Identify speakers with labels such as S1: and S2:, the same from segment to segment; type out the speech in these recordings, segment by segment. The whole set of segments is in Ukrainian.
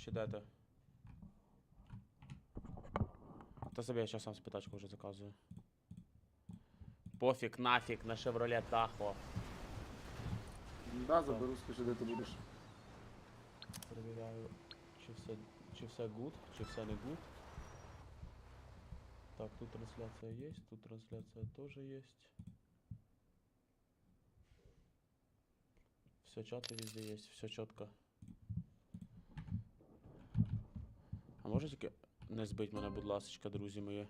S1: Чи де ти? Та собі я зараз сам спитачку вже заказую. Пофіг, нафіг, на Chevrolet Tahoe.
S2: Да, заберу, скажи, де ти будеш.
S1: Перевіряю, чи все, чи все good, чи все не good. Так, тут трансляція є, тут трансляція теж є. Все чаты везде есть, все четко. Можете не збить мене, будь ласка, друзі мої?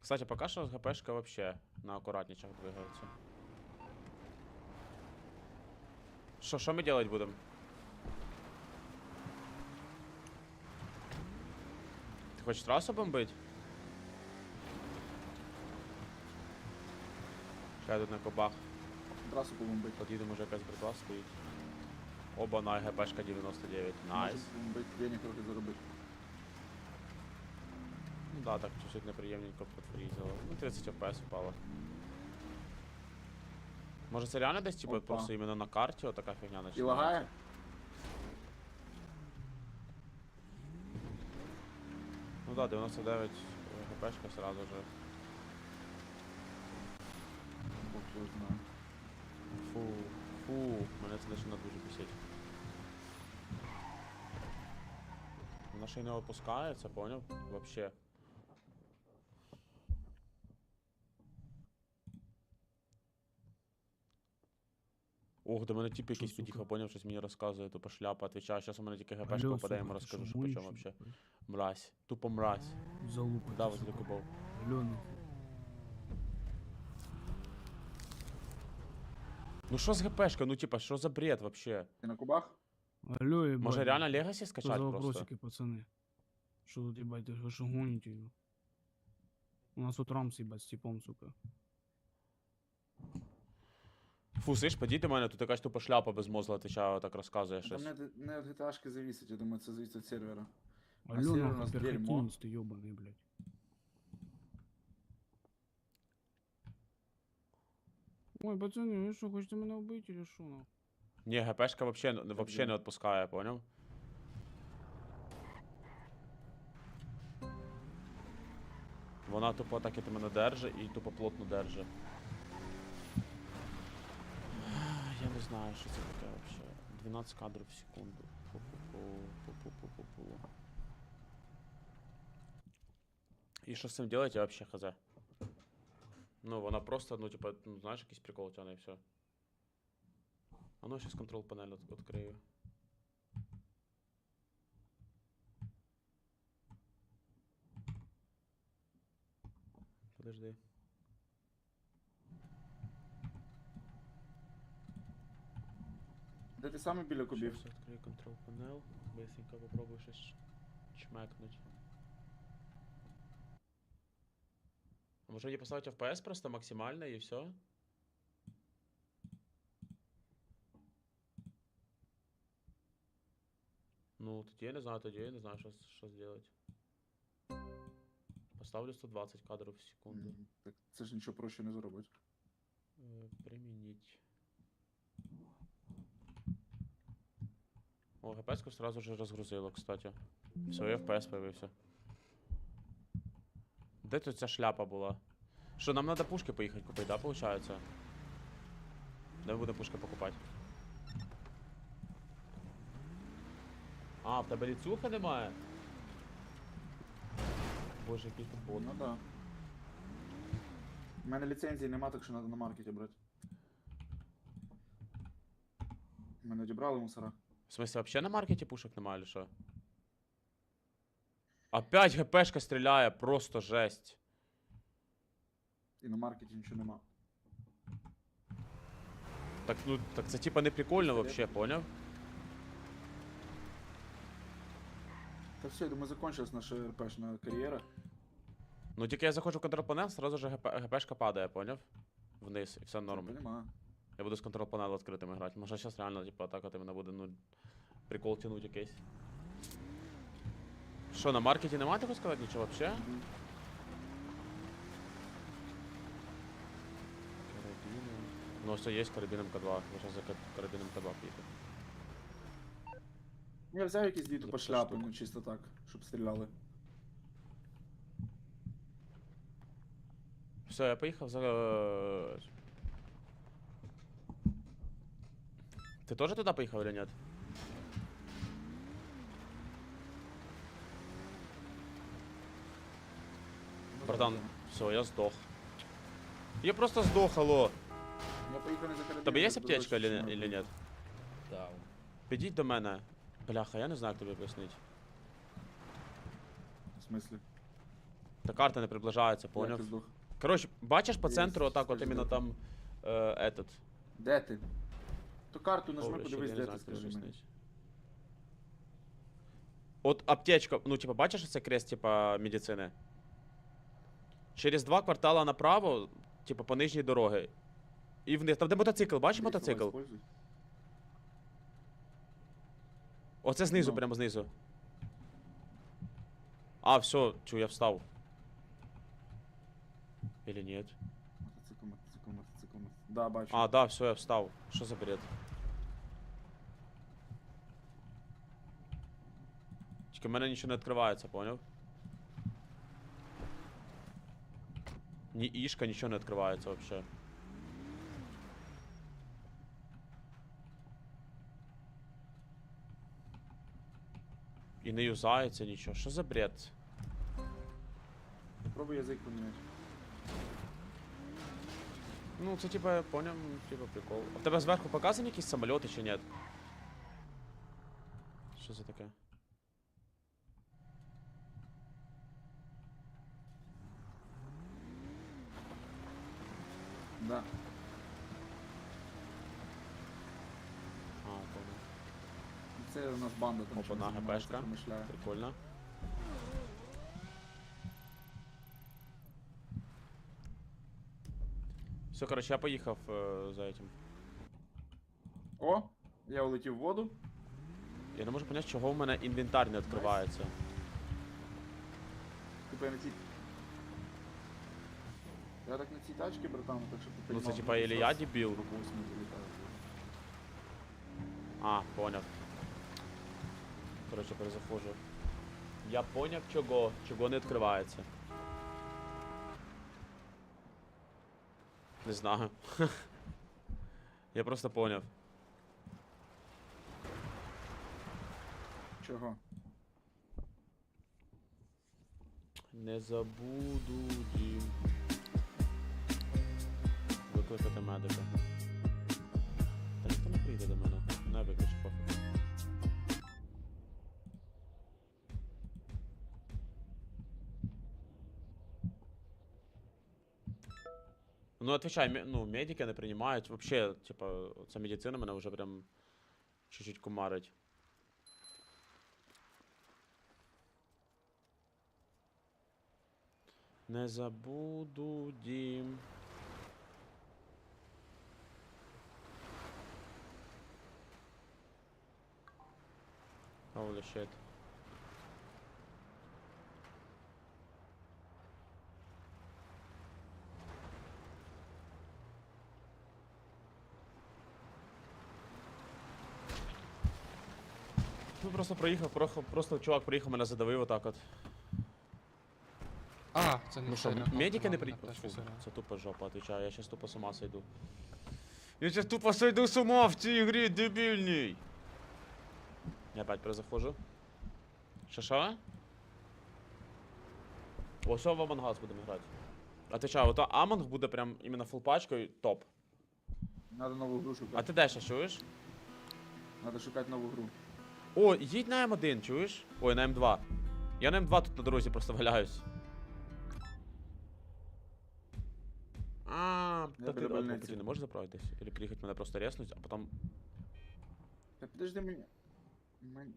S1: Кстати, поки що ГПшка вообще на акуратничах двигається. Що, що ми делать будемо? Ти хочеш трасу бомбить? Чекай, тут на кобах.
S2: Трасу побомбить.
S1: Под'їдемо, може якась братва стоїть. Оба на ГПшка 99. Найс.
S2: Може денег трохи заробити.
S1: Ну да, так чуть-чуть неприємненько підфрізило. Ну 30 FPS впало. Може це реально десь типу
S2: Опа.
S1: просто іменно на карті отака фігня починається?
S2: І лагає?
S1: Ну да, 99 ГПшка сразу же.
S2: Бог його знає.
S1: Фу, мене це починає дуже бісить. Вона ще й не опускається, поняв? Вообще. Ох, до мене тип якийсь
S3: сука?
S1: під'їхав, поняв, щось мені розказує, тупо шляпа, отвечаю, зараз у мене тільки ГПшка я йому розкажу, що по чому вообще. Мразь. Тупо мразь.
S3: Залупа.
S1: Да, вот
S3: сука.
S1: такой Ну що з ГПшка? Ну типа, що за бред вообще?
S2: Ти на кубах?
S3: Алло, ебать.
S1: Може реально Легасі
S3: Что
S1: скачать
S3: за
S1: просто?
S3: вопросики, пацаны? Что тут, ебать, вы что гоните? ну? У нас тут рамс, ебать, с типом, сука.
S1: Фу, слышь, подій до мене, тут якась тупо шляпа безмозла отвечає, так розказує
S2: Там
S1: щось.
S2: не, не від GTA-шки зависить, я думаю, це зависить від сервера. А
S3: Алло,
S2: сервер у
S3: нахуй,
S2: нас дерьмо.
S3: перхотинец ты ебаный, блядь. Ой, пацаны, вы что, хотите меня убить или что, нахуй?
S1: Ні, ГПшка вообще, вообще не відпускає, поняв? Вона тупо так і мене держи і тупо плотно держи. Я не знаю, що це таке вообще. 12 кадрів в секунду. І що з цим делать, я вообще хз. Ну, вона просто, ну, типа, ну, знаєш, якийсь прикол тяне і все. А ну, сейчас контрол панель открою. Подожди.
S2: Де ти саме біля кубів?
S1: Сейчас открою контрол панел. Быстренько попробую щось чмекнуть. Може мені поставити FPS просто максимально і все? Ну, тоді я не знаю, тоді я не знаю, що, що зробити. Поставлю 120 кадрів в секунду.
S2: М, Так це ж нічого проще не зробити.
S1: Э, применить. О, гпс сразу же разгрузило, кстати. Все, і FPS появився. Де тут ця шляпа була? Що, нам треба пушки поїхати купити, да, получается? Де ми будемо пушки покупати? А, в тебе ліцюха немає? Боже, який тут бот.
S2: Ну да. У мене ліцензії нема, так що треба на маркеті брати. Мене одібрали мусора.
S1: В смысле, вообще на маркеті пушек немає, или що? Опять ГПшка стріляє, просто жесть.
S2: І на маркеті нічого нема.
S1: Так, ну, так це типа не прикольно вообще, поняв?
S2: Та все, я думаю, закончилась наша РПшна кар'єра.
S1: Ну тільки я заходжу в контрол панел, сразу же ГП, ГПшка падає, поняв? Вниз, і все норм.
S2: Нема.
S1: Я буду з контрол панелу відкритим грати. Може зараз реально, типа, так от мене буде, ну, прикол тянуть якийсь. Що, на маркеті нема такого сказати нічого вообще?
S2: Мгм.
S1: Ну, все є з карабіном К2. Я зараз за ка- карабіном К2 поїхав.
S2: Я взяв якісь дві тупо
S1: Запишу
S2: шляпи, ну чисто так, щоб стріляли.
S1: Все, я поїхав за. Ти теж туди поїхав или нет? Братан, все, я здох. Я просто здох, алло.
S2: Я поїхав за.
S1: Тебе є аптечка или, нет?
S4: Да.
S1: Підіть до мене. Бляха, я не знаю, як тобі пояснити.
S2: В смислі?
S1: Та карта не приближається, поняв?
S2: ти здох?
S1: Коротше, бачиш по центру отак от іменно там е, этот.
S2: Де ти? То карту нажми,
S1: Овощі,
S2: подивись,
S1: я не
S2: де
S1: знаю,
S2: ти,
S1: як тобі
S2: скажи мені.
S1: пояснити. От аптечка, ну, типа, бачиш це крест, типа, медицини? Через два квартала направо, типа, по нижній дороги. І вниз. Там де мотоцикл, бачиш мотоцикл? Оце знизу,
S2: Ну.
S1: прямо знизу. А, все, чу, я встав. Или нет?
S2: Мотоцикл, мотоцикл, мотоцикл, мотоцикл. Да, бачу.
S1: А, да, все, я встав. Що за бред? Тільки в мене нічого не відкривається, поняв? Ні ішка, нічого не відкривається вообще. І не юзається нічого. Що за бред?
S2: Пробуй язик поміняти.
S1: Ну, це типа, я поняв, ну, типа прикол. А в тебе зверху показані якісь самольоти чи ні? Що це таке?
S2: Да.
S1: А, понял.
S2: Це у нас банда там.
S1: Опа, на,
S2: займається,
S1: ГПшка.
S2: промишляє.
S1: Прикольно. Все, короче, я поїхав е, за этим.
S2: О, я улетів в воду.
S1: Я не можу понять, чого в мене інвентар не відкривається.
S2: Типа я на цій... Я так на цій тачці, братан, так що ти
S1: Ну це типа или я дебіл. А, поняв. Короче, перезаходжу. Я поняв чого, чого не відкривається. Не знаю. Я просто поняв.
S2: Чого?
S1: Не забуду дім. Викликати медика. Та ніхто не прийде до мене. Не виклич пофіг. Ну, отвечай, ну, медики не приймають. Вообще, типа, ця медицина мене вже прям чуть-чуть кумарить. Не забуду дім. Holy shit. Ну просто проїхав, просто, просто чувак приїхав, мене задавив отак от.
S4: А, це не
S1: Ну що,
S4: сильно,
S1: медики не при...
S4: нормально, так,
S1: Фу, це тупо жопа, отвечаю, я сейчас тупо с ума сойду. Я сейчас тупо сойду с ума в цій грі, дебільній! Я опять перезаходжу. Що що? О, що в Амангас будемо грати. Отвечаю, ото Аманг буде прям іменно фул пачкою топ.
S2: Надо нову гру
S1: А
S2: шукати.
S1: ти де ще чуєш?
S2: Надо шукати нову гру.
S1: О, їдь на М1, чуєш? Ой, на М2. Я на М2 тут на дорозі просто валяюсь. А,
S2: Я
S1: та ти давай,
S2: больниці.
S1: по не можеш заправитись? Или приїхати мене просто резнуть, а потім...
S2: Та підожди мені. Мені,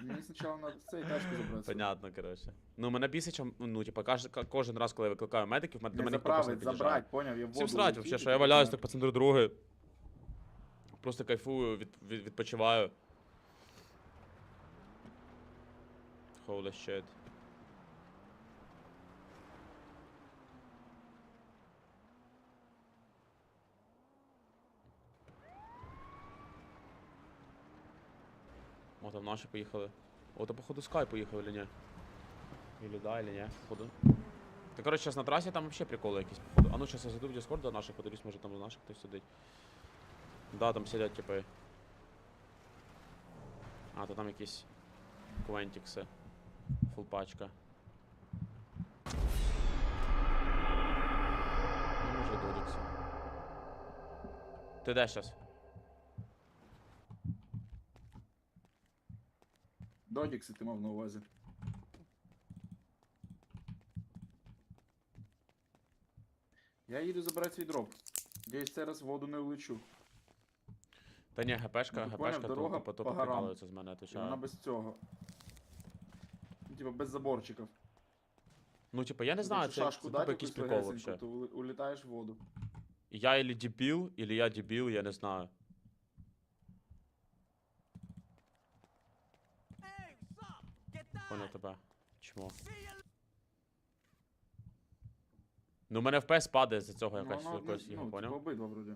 S2: мені спочатку на цей цієї тачки забратися.
S1: Понятно, коротше. Ну, мене бісить, що, ну, типа, каж- ка- кожен раз, коли я викликаю медиків, мене- до
S2: Не
S1: мене ніхто просто не
S2: заправить,
S1: під'їжджає.
S2: забрать, поняв, я в воду
S1: Всім срать вообще, що я валяюсь так по центру дороги. Просто кайфую, від, від, відпочиваю. Holy shit. Она Там наші поїхали. О, то походу Скай поїхав или ні? Или да, или ні, походу. Та коротше, зараз на трасі там вообще приколи якісь, походу. А ну зараз я зайду в Discord до наших, подивлюсь, може там у наших хтось сидить. Да, там сидять, типи. А, то там якісь квентікси. Фул пачка. Ну, може додікси. Ти де щас?
S2: Додікси ти мав на увазі. Я їду забирати свій дроп. Десь зараз в воду не влечу.
S1: Та ні, ГПшка,
S2: Ну,
S1: ГПшка,
S2: дорога
S1: то, то
S2: по
S1: з мене,
S2: І вона без цього. Ну, Типа без заборчиків.
S1: Ну, типа, я не знаю,
S2: якщо
S1: це,
S2: шашку
S1: це
S2: дати
S1: типа якийсь
S2: якусь
S1: прикол
S2: легесеньку,
S1: вообще.
S2: То ули- улітаєш в воду.
S1: Я или дебіл, или я дебіл, я не знаю. Понял тебе. Чмо. Ну, у мене FPS падає з цього
S2: Ну,
S1: якась
S2: одне-
S1: якось його,
S2: ну,
S1: поняв?
S2: обидва вроді.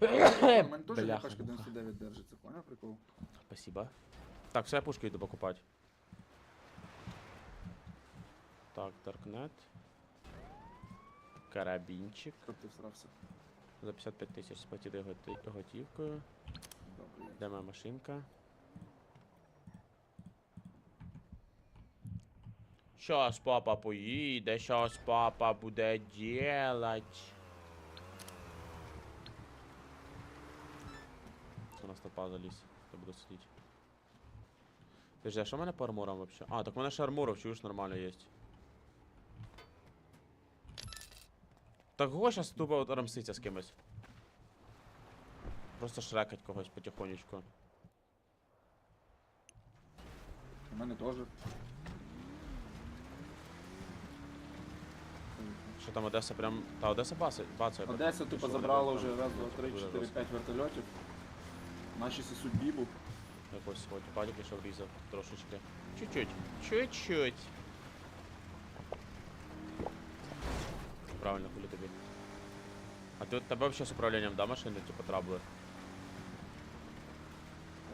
S2: У мене теж
S1: Бляха,
S2: ГПшка 99 держиться, поняв прикол?
S1: Спасибо. Так, все, я пушки йду покупати. Так, Даркнет. Карабінчик.
S2: Щоб ти всрався.
S1: За 55 тисяч сплатити готівкою. Де моя машинка? Щас папа поїде, щас папа буде делать. Це нас топа заліз, я буду сидіти. Подожди, а що в мене по армурам вообще? А, так в мене ще армуров, чуєш, нормально є. Так го тупо от рамситься з кимось. Просто шрекать когось потихонечку.
S2: У мене теж.
S1: Що там Одеса прям. Та Одеса бацає. прям.
S2: Одеса тупо забрала вже раз, два, три, чотири, п'ять вертольотів. Наші сосуть бібу.
S1: Якось хоч патіки, що врізав трошечки. Чуть-чуть. Чуть-чуть. Правильно, хулі тобі. А ти тебе взагалі з управлінням, да, машини, типу трабли?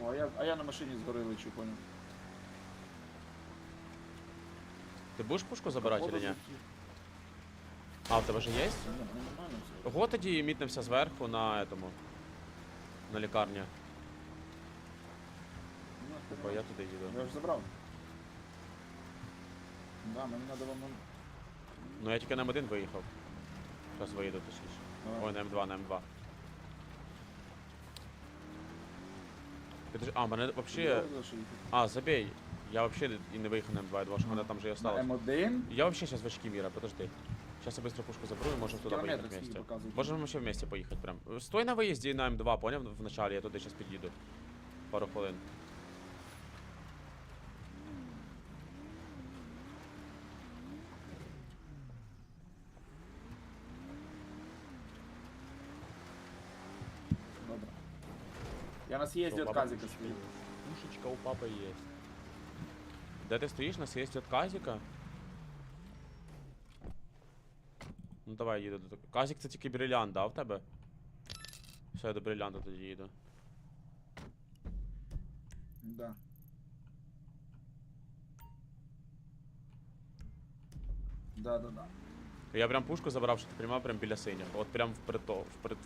S2: О, а я, а я на машині згори лечу, поняв.
S1: Ти будеш пушку забирати чи ні? А, в тебе же є?
S2: Ні, ну, нормально все.
S1: Ого тоді мітнемося зверху на этому. На лікарні.
S2: Ну,
S1: Бо я туди їду.
S2: Я вже забрав. Да, мені треба вам...
S1: Ну я тільки на М1 виїхав. Зараз виїду точніше.
S2: Давай.
S1: Ой, на М2, на М2. Підожди, а, мене вообще. А, забей. Я вообще і не виїхав на М2, я думав, що мене там вже і осталось.
S2: М1
S1: Я вообще сейчас в очки мира, подожди. Сейчас я быстро пушку заберу и можем туда поехать вместе. Можем вообще вместе поехать прям. Стой на выезде на М2, понял? В начале, я туда сейчас під'їду. Пару хвилин.
S2: Я на съезде
S1: Що,
S2: от
S1: папа
S2: Казика
S1: пушечка
S2: стою.
S1: є? Пушечка у папы есть. Де ти стоїш на съезде от Казика? Ну давай їду до такого. Казик це тільки брилянт, да, в тебе? Все, я до брилянта тоді їду.
S2: Да. Да, да, да.
S1: Я прям пушку забрав, що ти прямо прям біля синього. От прям впритул. Вприт,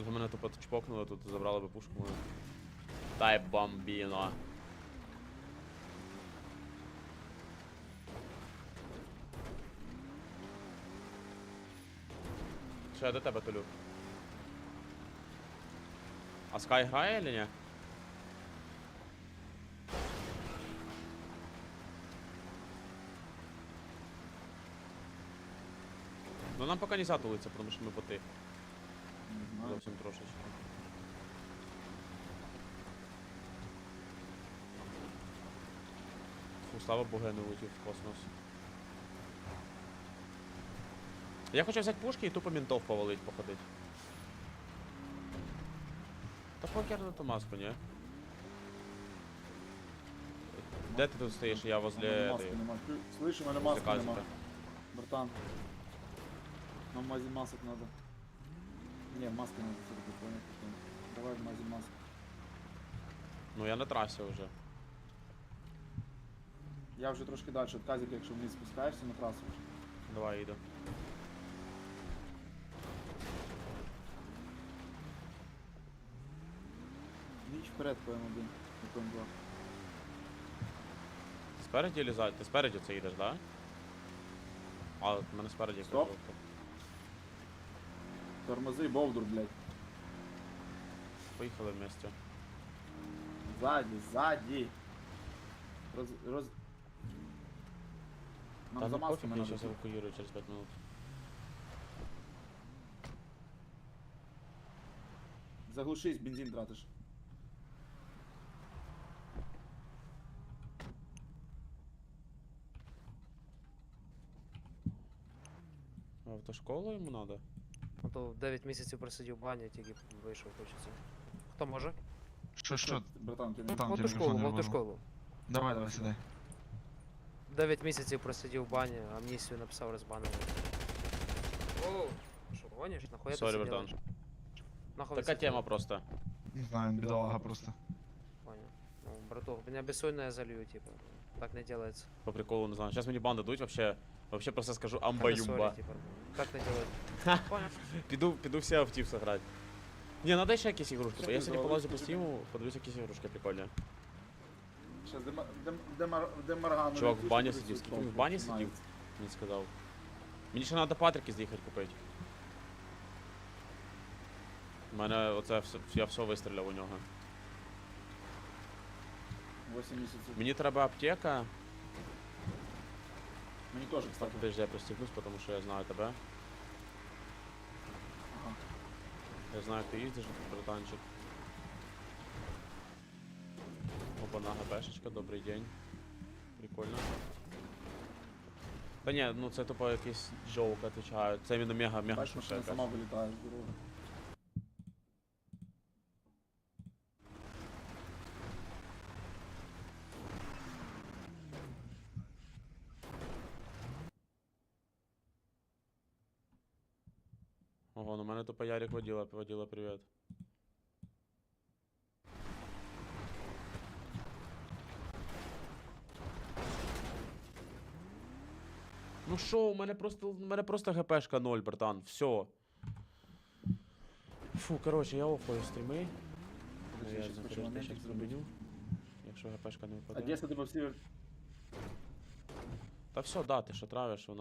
S1: Би мене тупо чпокнуло, тут забрали би пушку мою. Дай бомбіно. Що, я до тебе толю? А Скай грає чи ні? Ну нам пока не затулиться, потому что мы боты.
S2: Не.
S1: Зовсім трошечки. Слава богу, я не улетів в космос. Я хочу взяти пушки і тупо ментов повалить, походить. Та покер на ту маску, ні? Де ти тут стоїш? Я возле...
S2: маски
S1: этой-
S2: нема. Чу- Слышь, у мене маски нема. Братан. Нам магазин масок надо. Ні, маски не все-таки понял. Давай в мазі маску.
S1: Ну я на трасі вже.
S2: Я вже трошки далі від казіка, якщо вниз спускаєшся на трасу вже.
S1: Давай їду.
S2: Ніч вперед по М1, по М2.
S1: Спереді лізай, ти спереді це їдеш, да? А, от мене спереді
S2: Стоп.
S1: жовта.
S2: Тормози, бовдур, блядь.
S1: Поїхали вместе.
S2: Ззаді, ззаді. Роз... роз... Нам за
S1: ну пофіг,
S2: масками
S1: я зараз евакуюю через 5 минут.
S2: Заглушись, бензин тратиш.
S1: Автошколу йому надо?
S4: То 9 місяців просидів в бані, тільки вийшов, хочеться. Хто може?
S5: Що, що?
S2: Братан, ти не...
S5: Там
S4: В
S5: ти
S4: автошколу, в автошколу.
S5: Давай, давай, сідай.
S4: 9 місяців просидів в бані, амністію написав розбанили. Оу, що, гониш? Нахуя ти
S1: Сорі,
S4: сидів?
S1: братан.
S4: Нахуй
S1: Така тема просто.
S5: Не знаю, бідолага просто.
S4: Понял. Ну, братух, меня бессонно я залью, типа. Так не делается.
S1: По приколу не знаю. Сейчас мені банди дадуть, вообще. Вообще просто скажу амба-юмба.
S4: типа. Так не делается. Понял.
S1: Піду, піду всі автів сыграть. Ні, надо ще якісь ігрушки.
S2: Що
S1: бо Я
S2: ти
S1: сьогодні полазю по
S2: ігрушки?
S1: стіму, подивлюсь якісь ігрушки прикольні.
S2: Демар... Демаргану
S1: Чувак в бані
S2: буде
S1: сидів. Скільки він в бані
S2: знаю.
S1: сидів? Мені сказав. Мені ще треба патрики з'їхати купити. У мене оце все, я все вистріляв у нього.
S2: 8 місяців.
S1: Мені треба аптека.
S2: Мені теж, кстати.
S1: подожди, я пристегнусь, тому що я знаю тебе.
S2: Ага.
S1: Я знаю, ти їздиш, братанчик. Опа, на ГБшечка, добрий день. Прикольно. Та ні, ну це тупо якийсь джоук, отвечаю. Це іменно мега, мега
S2: Бачиш, машина сама вилітає з дороги.
S1: Ого, ну мене тупо Ярик водила, водила, привіт. Ну що, у мене просто, у мене просто ГПшка 0, братан, все. Фу, короче, я офаю стріми.
S2: Подожди,
S1: Я
S2: щас хочу моментик
S1: щас Якщо ГПшка не випаде.
S2: Одеса, типа всі
S1: Та все, да, ти що травиш, воно